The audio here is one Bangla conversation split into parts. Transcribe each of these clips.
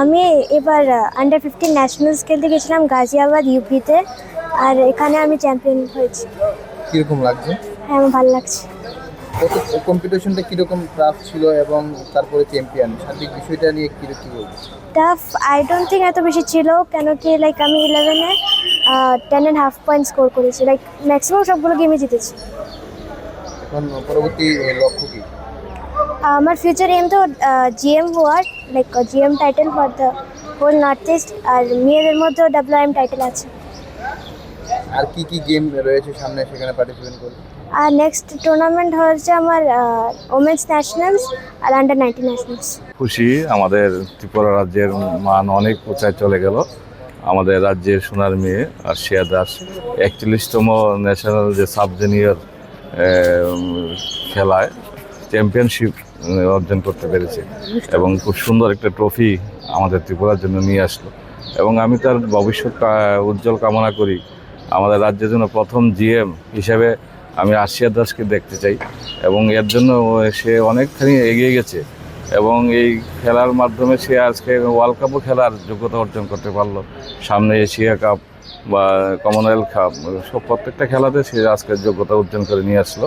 আমি এবার আন্ডার ফিফটিন ন্যাশনালস খেলতে গেছিলাম গাজিয়াবাদ ইউপিতে আর এখানে আমি চ্যাম্পিয়ন হয়েছি। কীরকম লাগছে? হ্যাঁ আমার ভালো লাগছে। কম্পিটিশনটা কীরকম টাফ ছিল এবং তারপরে চ্যাম্পিয়ন সার্বিক বিষয়টা নিয়ে বলব? টাফ আই ডোন্ট থিঙ্ক এত বেশি ছিল কেন কি লাইক আমি ইলেভেনে ten and half point score করেছি। লাইক ম্যাক্সিমাম সবগুলো গেমে জিতেছি। এখন পরবর্তী লক্ষ্য কি? আমার ফিউচার এম তো জিএম হওয়ার like GM title for the whole north east আর মেয়েদের মধ্যেও ডাব্লিউ এম টাইটেল আছে। আর কি কি গেম রয়েছে সামনে সেখানে পার্টিসিপেট করবে? আর নেক্সট টুর্নামেন্ট হচ্ছে আমার ওমেন্স ন্যাশনালস আর আন্ডার নাইনটিন ন্যাশনালস খুশি আমাদের ত্রিপুরা রাজ্যের মান অনেক উঁচায় চলে গেল। আমাদের রাজ্যের সোনার মেয়ে আর আশিয়া দাস একচল্লিশতম ন্যাশনাল যে সাব জুনিয়র খেলায় চ্যাম্পিয়নশিপ অর্জন করতে পেরেছে। এবং খুব সুন্দর একটা ট্রফি আমাদের ত্রিপুরার জন্য নিয়ে আসলো। এবং আমি তার ভবিষ্যৎ উজ্জ্বল কামনা করি। আমাদের রাজ্যের জন্য প্রথম জিএম হিসাবে আমি আশিয়া দাসকে দেখতে চাই। এবং এর জন্য সে অনেকখানি এগিয়ে গেছে। এবং এই খেলার মাধ্যমে সে আজকে ওয়ার্ল্ড কাপও খেলার যোগ্যতা অর্জন করতে পারল। সামনে এশিয়া কাপ বা কমনওয়েলথ কাপ সব প্রত্যেকটা খেলাতে সে আজকের যোগ্যতা অর্জন করে নিয়ে আসলো।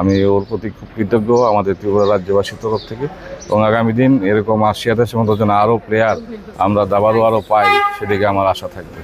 আমি ওর প্রতি খুব কৃতজ্ঞ, আমাদের ত্রিপুরা রাজ্যবাসীর তরফ থেকে। এবং আগামী দিন এরকম আসিয়া দেশের মতো যেন আরও প্লেয়ার আমরা দাবারও আরও পাই, সেদিকে আমার আশা থাকবে।